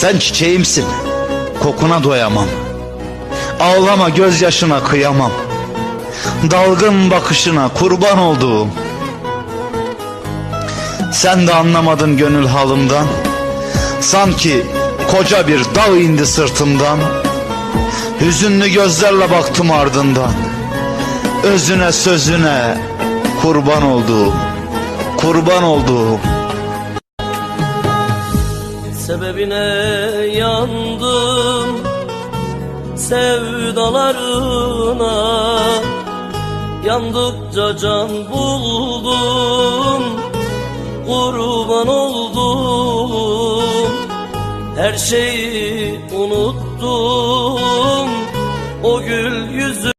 Sen çiçeğimsin, kokuna doyamam. Ağlama gözyaşına kıyamam. Dalgın bakışına kurban olduğum. Sen de anlamadın gönül halımdan. Sanki koca bir dağ indi sırtımdan. Hüzünlü gözlerle baktım ardından. Özüne sözüne kurban olduğum, kurban olduğum. Sebebine yandım. Sevdalarına Yandıkça can buldum. Kurban oldum. Her şeyi unuttum. O gül yüzü